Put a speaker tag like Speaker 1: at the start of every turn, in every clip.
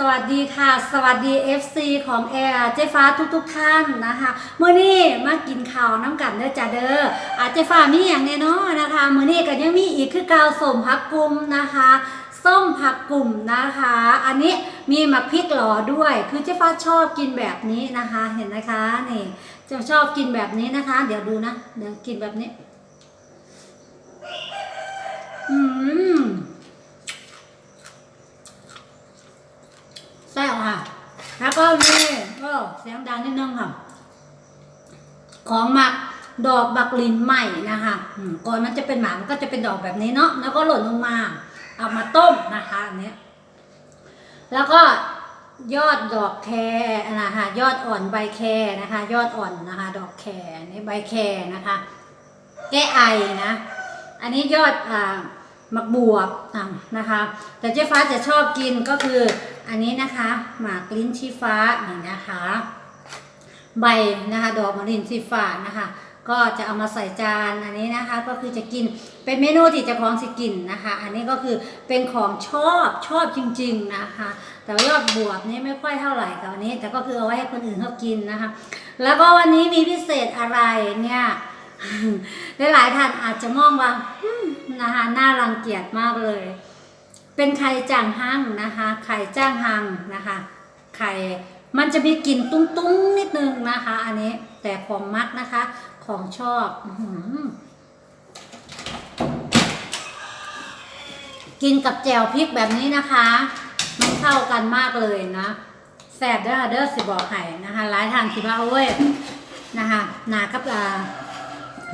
Speaker 1: สวัสดีค่ะ สวัสดี FC ของแอร์เจฟ้าทุกๆทท่านนะคะเมื่อนี้มากินข้าวน้ำกันเด้อจ้าเด้ออาเจฟ้ามีอย่างแน่นอนนะคะเมื่อนี้ก็ยังมีอีกคือกาวส้มผักกุมนะคะส้มผักกลุ่มนะคะ อันนี้มีหมักพริกหล่อด้วย คือเจ๊ฟ้าชอบกินแบบนี้นะคะ เห็นนะคะนี่จะชอบกินแบบนี้นะคะ เดี๋ยวดูนะเดี๋ยวกินแบบนี้ อืม แซ่บ ค่ะแล้วก็นี่ก็เสียงดังนิดนึงค่ะ ของหมักดอกบักลินใหม่นะคะก่อนมันจะเป็นหมากมันก็จะเป็นดอกแบบนี้เนาะแล้วก็หล่นลงมา เอามาต้มนะคะอันเนี้ยแล้วก็ยอดดอกแครนะคะยอดอ่อนใบแครนะคะ ยอดอ่อนนะคะ ดอกแครอันนี่ใบแครนะคะ แก้ไอนะ อันนี้ยอดอ่าหมักบวบนะคะ แต่เจ๊ฟ้าจะชอบกินก็คือ อันนี้นะคะหมากลิ้นชี้ฟ้านี่นะคะ ใบนะคะดอกมะลินสีฟ้านะคะ ก็จะเอามาใส่จานอันนี้นะคะก็คือจะกินเป็นเมนูที่จะพร้าขอมสิกินนะคะ อันนี้ก็คือเป็นของชอบชอบจริง ๆนะคะ แต่ยอดบวบนี่ไม่ค่อยเท่าไหร่กับอันนี้ แต่ก็คือเอาไว้ให้คนอื่นเขากินนะคะ แล้วก็วันนี้มีพิเศษอะไรเนี่ยหลายๆท่านอาจจะมองว่านะคะน่ารังเกียจมากเลย เป็นไข่จางหั่งนะคะ ไข่จ้างหั่งนะคะ ไข่มันจะมีกลิ่นตุ้งๆนิดนึงนะคะ อันนี้แต่ของมักนะคะ ของชอบอกินกับแจ่วพริกแบบนี้นะคะ มันเข้ากันมากเลยนะแซ่บเด้อเด้อสิบอกไห้นะคะหลายทางสิว่าโอ้ยนะคะหนากับอ่า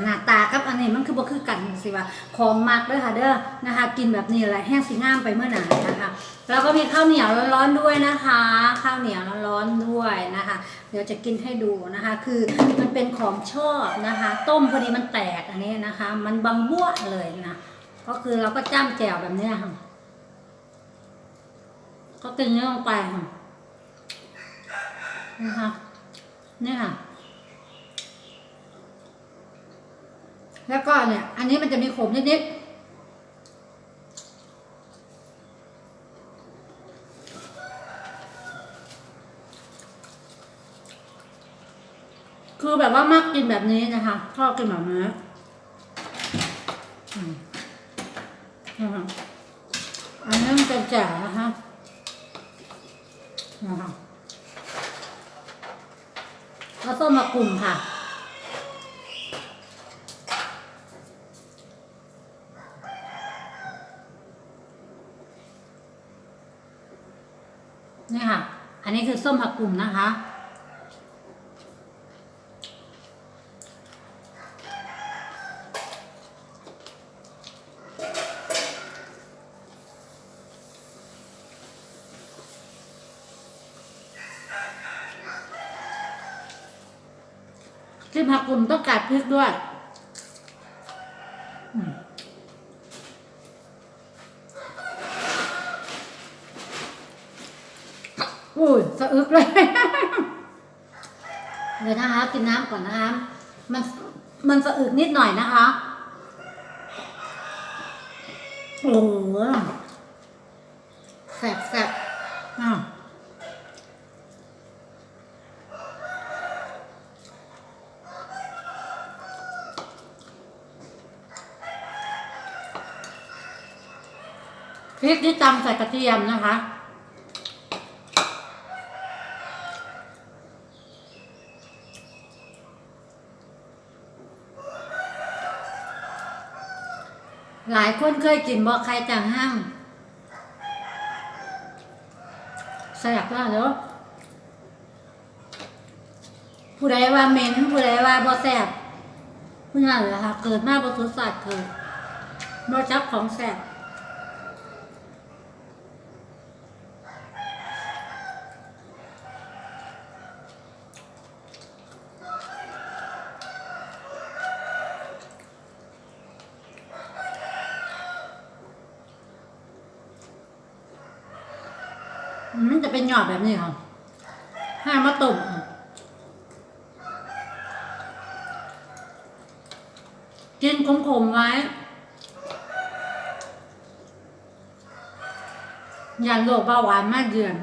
Speaker 1: หน้าตากับอันนี้มันคือบ่คือกันสิว่าของมักเด้อค่ะเด้อนะคะกินแบบนี้แหละแห้งสีงามไปเมื่อไหนานะคะแล้วก็มีข้าวเหนียวร้อนๆด้วยนะคะ ข้าวเหนียวร้อนๆด้วยนะคะ เดี๋ยวจะกินให้ดูนะคะ คือมันเป็นของชอบนะคะ ต้มพอดีมันแตกอันนี้นะคะ มันบางบ้วเลยนะก็คือเราก็จ้ำแจ่วแบบนี้ค่ะก็กินเนื้อลงไปค่ะนะคะนี่ค่ะ แล้วก็เนี่ย อันนี้มันจะมีขมนิดๆคือแบบว่ามากกินแบบนี้นะคะชอบกินแบบนี้อันนี้มันจะจ๋วนะคะนะคะแล้วต้มมะกลุ่มค่ะ นี่ค่ะ อันนี้คือส้มผักกลุ่มนะคะที่ผักกลุ่มต้องกัดพริกด้วยอืม อุ้ ยสะอึกเลย เดี๋ยวนะคะ กินน้ำก่อนนะคะ มันมันสะอึกนิดหน่อยนะคะ โอ้โหแสบแสบอะพริกที่ตำใส่กระเทียมนะคะ หลายคนเคยกินบอกใครจางห้างแสบมากเนาะผู้ใดว่าเหม็นผู้ใดว่าบ่แสบผู้นั้นเหรอคะเกิดมาบ่สุดสัตว์เกิดบ่จับของแสบ มันจะเป็นหยอดแบบนี้ค่ะให้ามาตุ่มกินขมๆไว้ ยันโรคเบาหวานมากเดือน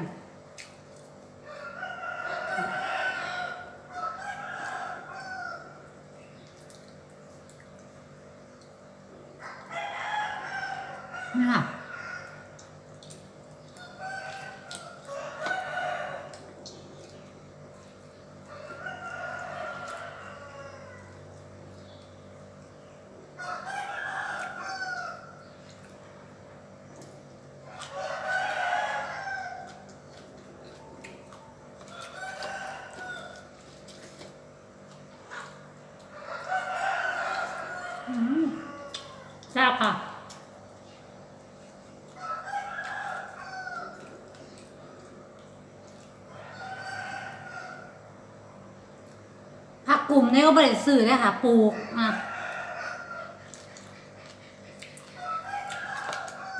Speaker 1: กลุ่มนี้ก็บริสื่อเลยค่ะปลูกอะ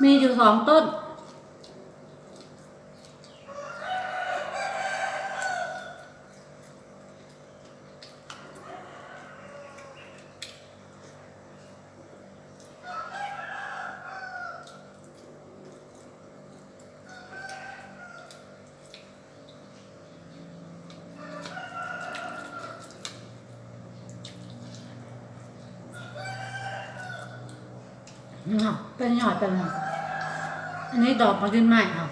Speaker 1: มีอยู่สองต้น เป็นหยอดเป็นหยอดอันนี้ดอกมาขึ้นใหม่ค่ะ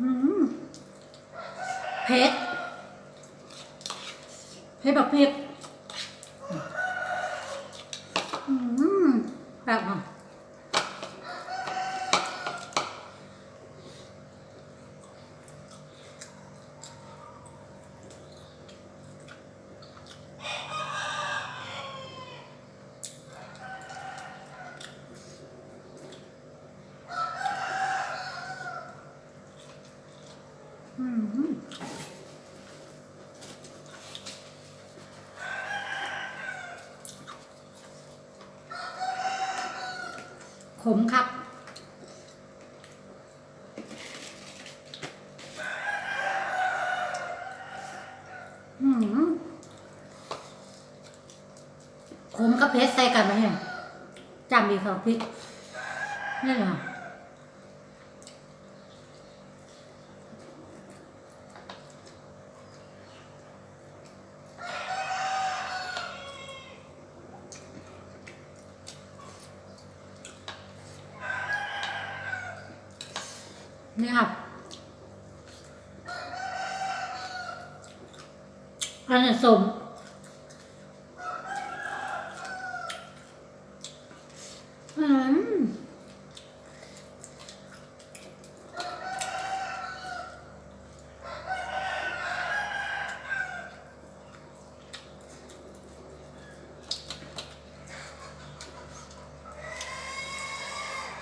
Speaker 1: อืม เผ็ดเผ็ดแบบเผ็ดอืมแบบอะอืม ขมครับอืมขมกับเผ็ดใส่กันไหมจำดีเขาพริกนี่เหรอ นี่ครับอันนี้สมอืม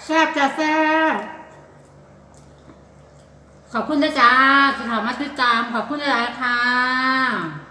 Speaker 1: แซ่บจะแซ่บ ขอบคุณนะจ๊ะที่ถามมาติดตาม ขอบคุณหลายๆค่ะ